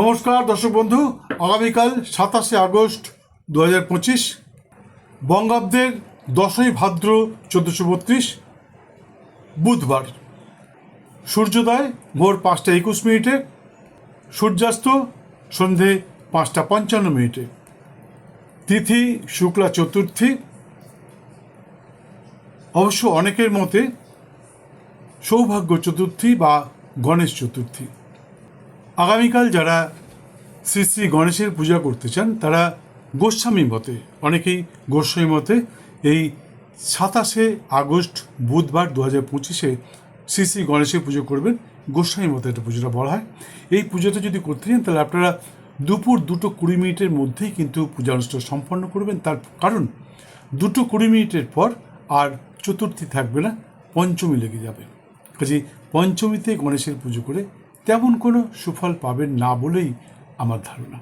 নমস্কার, দর্শক বন্ধু। আগামীকাল সাতাশে আগস্ট দু হাজার পঁচিশ, বঙ্গাব্দের দশই ভাদ্র চোদ্দোশো বত্রিশ, বুধবার। সূর্যোদয় ভোর পাঁচটা একুশ মিনিটে, সূর্যাস্ত সন্ধে পাঁচটা পঞ্চান্ন মিনিটে। তিথি শুক্লা চতুর্থী। অবশ্য অনেকের মতে সৌভাগ্য চতুর্থী বা গণেশ চতুর্থী। আগামীকাল যারা শ্রী শ্রী গণেশের পূজা করতে চান, তারা গোস্বামী মতে, অনেকেই গোস্বামী মতে এই সাতাশে আগস্ট বুধবার দু হাজার পঁচিশে শ্রী শ্রী গণেশের পুজো করবেন। গোস্বামী মতে একটা পুজোটা বলা হয়। এই পুজোটা যদি করতে চান, তাহলে আপনারা দুপুর দুটো কুড়ি মিনিটের মধ্যেই কিন্তু পূজা অনুষ্ঠান সম্পন্ন করবেন। তার কারণ, দুটো কুড়ি মিনিটের পর আর চতুর্থী থাকবে না, পঞ্চমী লেগে যাবে। কাজে পঞ্চমীতে গণেশের পুজো করে তেমন কোনো সুফল পাবেন না বলেই আমার ধারণা।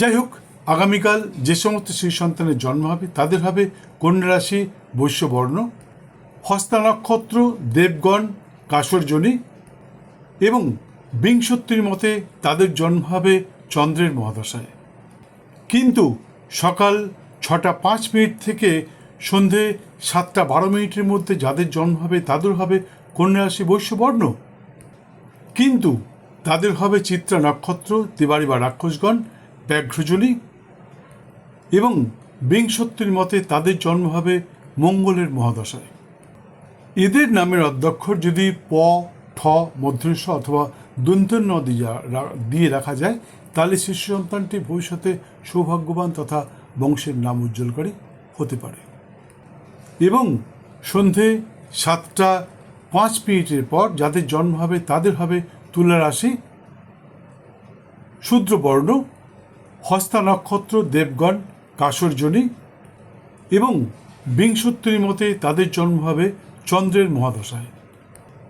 যাই হোক, আগামীকাল যে সমস্ত শ্রী সন্তানের জন্ম হবে, তাদের হবে কন্যা রাশি বৈশ্যবর্ণ, হস্তা নক্ষত্র, দেবগণ কাসরজনী এবং বিংশত্তির মতে তাদের জন্ম হবে চন্দ্রের মহাদশায়। কিন্তু সকাল ছটা পাঁচ মিনিট থেকে সন্ধে সাতটা বারো মিনিটের মধ্যে যাদের জন্ম হবে, তাদের হবে কন্যা রাশি বৈশ্যবর্ণ। কিন্তু তাদের হবে চিত্রা নক্ষত্র তিবারি বা রাক্ষসগণ ব্যাঘ্রজনী এবং বিংশত্তির মতে তাদের জন্ম হবে মঙ্গলের মহাদশায়। এদের নামের অধ্যক্ষর যদি প, ঠ মধ্যস্ব অথবা দন্তন্য দিয়ে রাখা যায়, তাহলে শিশু সন্তানটি ভবিষ্যতে সৌভাগ্যবান তথা বংশের নাম উজ্জ্বলকারী হতে পারে। এবং সন্ধে সাতটা পাঁচ মিনিটের পর যাদের জন্ম হবে তাদের হবে তুলা রাশি। শূদ্রবর্ণ, হস্তা নক্ষত্র, দেবগণ কাসরজনী এবং বিংশোত্তরী মতে তাদের জন্ম হবে চন্দ্রের মহাদশায়।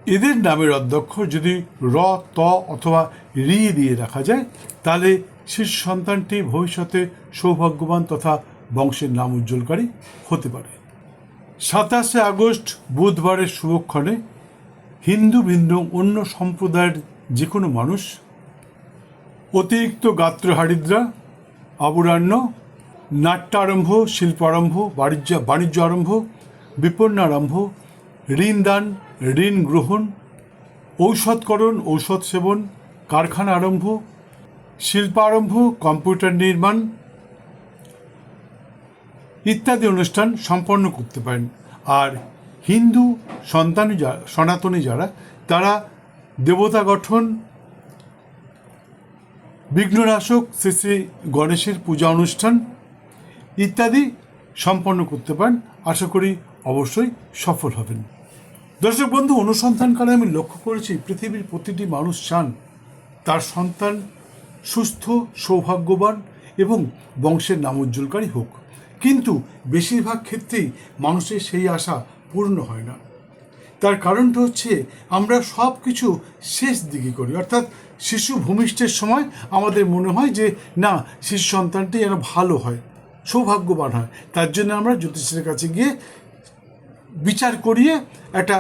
এদের নামের অধ্যক্ষর যদি র, ত অথবা রি দিয়ে রাখা যায়, তাহলে শিশু সন্তানটি ভবিষ্যতে সৌভাগ্যবান তথা বংশের নাম উজ্জ্বলকারী হতে পারে। সাতাশে আগস্ট, বুধবারের শুভক্ষণে হিন্দু ভিন্ন অন্য সম্প্রদায়ের যে কোনো মানুষ, অতিরিক্ত গাত্রহারিদ্রা আবুরান্য নাট্যারম্ভ, শিল্পারম্ভ, বাণিজ্য বাণিজ্য আরম্ভ বিপন্ন আরম্ভ ঋণ দান ঋণ গ্রহণ, ঔষধকরণ, ঔষধ সেবন, কারখানা আরম্ভ, শিল্পারম্ভ, কম্পিউটার নির্মাণ ইত্যাদি অনুষ্ঠান সম্পন্ন করতে পারেন। আর হিন্দু সন্তানী যা, সনাতনী যারা, তারা দেবতা গঠন, বিঘ্ননাশক শ্রী শ্রী গণেশের পূজা অনুষ্ঠান ইত্যাদি সম্পন্ন করতে পারেন। আশা করি অবশ্যই সফল হবেন। দর্শক বন্ধু, অনুসন্ধানকালে আমি লক্ষ্য করেছি, পৃথিবীর প্রতিটি মানুষ চান তার সন্তান সুস্থ, সৌভাগ্যবান এবং বংশের নাম উজ্জ্বলকারী হোক। কিন্তু বেশিরভাগ ক্ষেত্রেই মানুষের সেই আশা পূর্ণ হয় না। তার কারণটা হচ্ছে আমরা সব কিছু শেষ দিকে করি। অর্থাৎ শিশু ভূমিষ্ঠের সময় আমাদের মনে হয় যে, না, শিশু সন্তানটি যেন ভালো হয়, সৌভাগ্যবান হয়। তার জন্য আমরা জ্যোতিষের কাছে গিয়ে বিচার করিয়ে একটা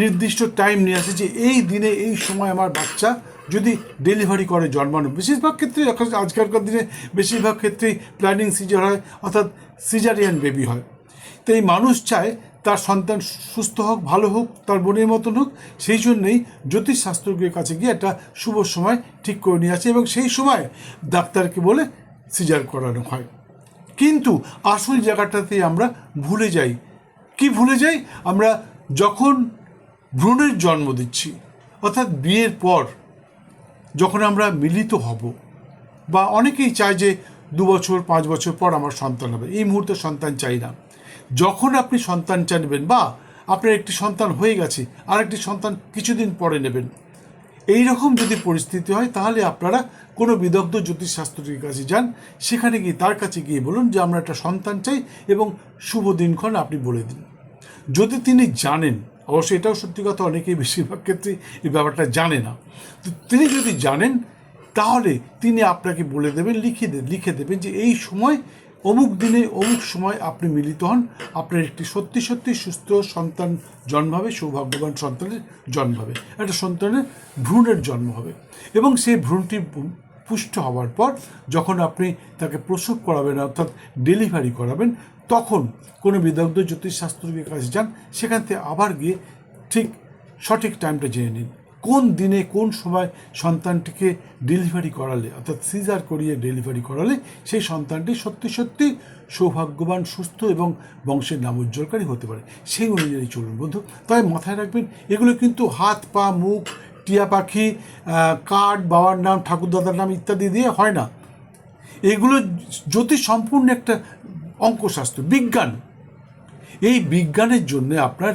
নির্দিষ্ট টাইম নিয়ে আসে যে, এই দিনে, এই সময় আমার বাচ্চা যদি ডেলিভারি করে জন্মানো। বেশিরভাগ ক্ষেত্রে আজকালকার দিনে বেশিরভাগ ক্ষেত্রেই প্ল্যানিং সিজার হয়, অর্থাৎ সিজারিয়ান বেবি হয়। তো এই মানুষ চায় তার সন্তান সুস্থ হোক, ভালো হোক, তার বোনের মতন হোক, সেই জন্যেই জ্যোতিষশাস্ত্রজ্ঞের কাছে গিয়ে একটা শুভ সময় ঠিক করে নিয়ে আসে এবং সেই সময় ডাক্তারকে বলে সিজার করানো হয়। কিন্তু আসল জায়গাটাতে আমরা ভুলে যাই। কি ভুলে যাই? আমরা যখন ভ্রূণের জন্ম দিচ্ছি, অর্থাৎ বিয়ের পর যখন আমরা মিলিত হব বা অনেকেই চায় যে দু বছর, পাঁচ বছর পর আমার সন্তান হবে, এই মুহূর্তে সন্তান চাই না। যখন আপনি সন্তান চাইবেন বা আপনার একটি সন্তান হয়ে গেছে আর একটি সন্তান কিছুদিন পরে নেবেন। এই রকম যদি পরিস্থিতি হয়, তাহলে আপনারা কোনো বিদগ্ধ জ্যোতিষশাস্ত্রীর কাছে যান। সেখানে গিয়ে তার কাছে গিয়ে বলুন যে, আমরা একটা সন্তান চাই এবং শুভ দিনক্ষণ আপনি বলে দিন। যদি তিনি জানেন, অবশ্য এটাও সত্যি কথা, অনেকেই বেশিরভাগ ক্ষেত্রে এই ব্যাপারটা জানে না। তো তিনি যদি জানেন, তাহলে তিনি আপনাকে বলে দেবেন, লিখে দে, লিখে দেবেন যে, এই সময় অমুক দিনে অমুক সময় আপনি মিলিত হন। আপনার একটি সত্যি সত্যি সুস্থ সন্তান জন্মাবে, সৌভাগ্যবান সন্তানের জন্ম হবে একটা সন্তানের ভ্রূণের জন্ম হবে। এবং সেই ভ্রূণটি পুষ্ট হওয়ার পর যখন আপনি তাকে প্রসব করাবেন, অর্থাৎ ডেলিভারি করাবেন, তখন কোনো বিদগ্ধ জ্যোতিষশাস্ত্রীর কাছে যান। সেখান থেকে আবার গিয়ে ঠিক সঠিক টাইমটা জেনে নিন। কোন দিনে কোন সময় সন্তানটিকে ডেলিভারি করালে, অর্থাৎ সিজার করিয়ে ডেলিভারি করালে, সেই সন্তানটি সত্যি সত্যি সৌভাগ্যবান, সুস্থ এবং বংশের নাম উজ্জ্বলকারী হতে পারে। সেই অনুযায়ী চলুন বন্ধু তাই মাথায় রাখবেন, এগুলো কিন্তু হাত, পা, মুখ, টিয়া পাখি কার্ড, বাবার নাম, ঠাকুরদাদার নাম ইত্যাদি দিয়ে হয় না। এগুলো জ্যোতিষ সম্পূর্ণ একটা অঙ্কশাস্ত্র, বিজ্ঞান। এই বিজ্ঞানের জন্য আপনার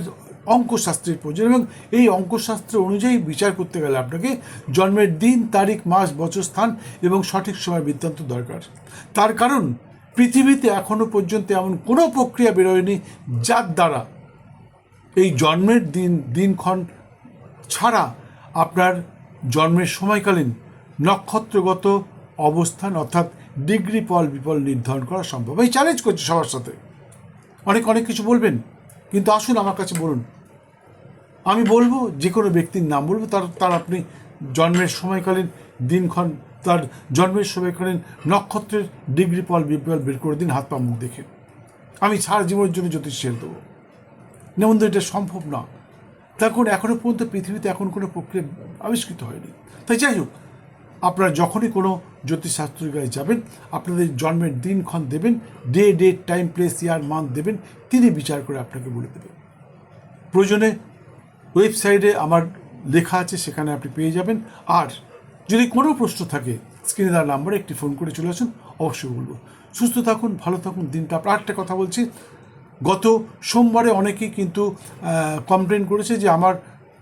অঙ্কশাস্ত্রের প্রয়োজন এবং এই অঙ্কশাস্ত্র অনুযায়ী বিচার করতে গেলে আপনাকে জন্মের দিন, তারিখ, মাস, বছর, স্থান এবং সঠিক সময় বৃত্তান্ত দরকার। তার কারণ, পৃথিবীতে এখনও পর্যন্ত এমন কোনো প্রক্রিয়া বেরোয়নি যার দ্বারা এই জন্মের দিন, দিনক্ষণ ছাড়া আপনার জন্মের সময়কালীন নক্ষত্রগত অবস্থান অর্থাৎ ডিগ্রি পল বিপল নির্ধারণ করা সম্ভব। এই চ্যালেঞ্জ করছে সবার সাথে। অনেক অনেক কিছু বলবেন, কিন্তু আসুন আমার কাছে বলুন। আমি বলব, যে কোনো ব্যক্তির নাম বলব, তার তার আপনি জন্মের সময়কালীন দিনক্ষণ, তার জন্মের সময়কালীন নক্ষত্রের ডিগ্রি পল বিপল বের করে দিন, হাত পা, মুখ দেখে। আমি সারা জীবনের জন্য জ্যোতিষ ছেড়ে দেবো। যেমন তো এটা সম্ভব না। তখন এখনও পর্যন্ত পৃথিবীতে এখন কোনো প্রক্রিয়া আবিষ্কৃত হয়নি। তাই যাই হোক, আপনারা যখনই কোনো জ্যোতিষশাস্ত্রীর কাছে যাবেন, আপনাদের জন্মের দিনক্ষণ দেবেন, day, date, time, place, year, month দেবেন, তিনি বিচার করে আপনাকে বলে দেবেন। প্রয়োজনে ওয়েবসাইটে আমার লেখা আছে, সেখানে আপনি পেয়ে যাবেন। আর যদি কোনো প্রশ্ন থাকে, স্ক্রিনে দেওয়ার নাম্বারে একটি ফোন করে চলে আসুন, অবশ্যই বলব। সুস্থ থাকুন, ভালো থাকুন, দিনটা আপনার একটা কথা বলছি, গত সোমবারে অনেকেই কিন্তু কমপ্লেন করেছে যে আমার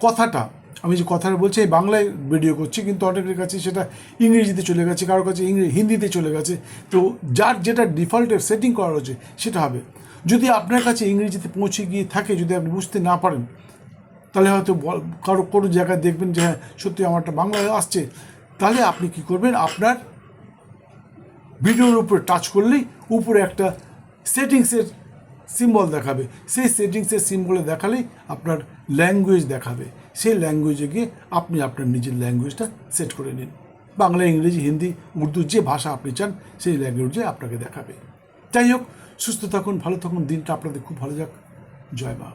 কথাটা, আমি যে কথাটা বলছি এই বাংলায় ভিডিও করছি, কিন্তু অনেকের কাছে সেটা ইংরেজিতে চলে গেছে কারোর কাছে ইংরেজি হিন্দিতে চলে গেছে। তো যার যেটা ডিফল্টের সেটিং করা রয়েছে, সেটা হবে, যদি আপনার কাছে ইংরেজিতে পৌঁছে গিয়ে থাকে, যদি আপনি বুঝতে না পারেন তাহলে হয়তো কারও, কোনো জায়গায় দেখবেন যে হ্যাঁ সত্যি আমারটা বাংলায় আসছে। তাহলে আপনি কি করবেন? আপনার ভিডিওর উপরে টাচ করলেই উপরে একটা সেটিংসের সিম্বল দেখাবে। সেই সেটিংসের সিম্বলে দেখালেই আপনার ল্যাঙ্গুয়েজ দেখাবে। সেই ল্যাঙ্গুয়েজে গিয়ে আপনি আপনার নিজের ল্যাঙ্গুয়েজটা সেট করে নিন। বাংলা, ইংরেজি, হিন্দি, উর্দু, যে ভাষা আপনি চান, সেই ল্যাঙ্গুয়েজে আপনাকে দেখাবে। যাই হোক, সুস্থ থাকুন, ভালো থাকুন, দিনটা আপনাদের খুব ভালো যাক। জয় মা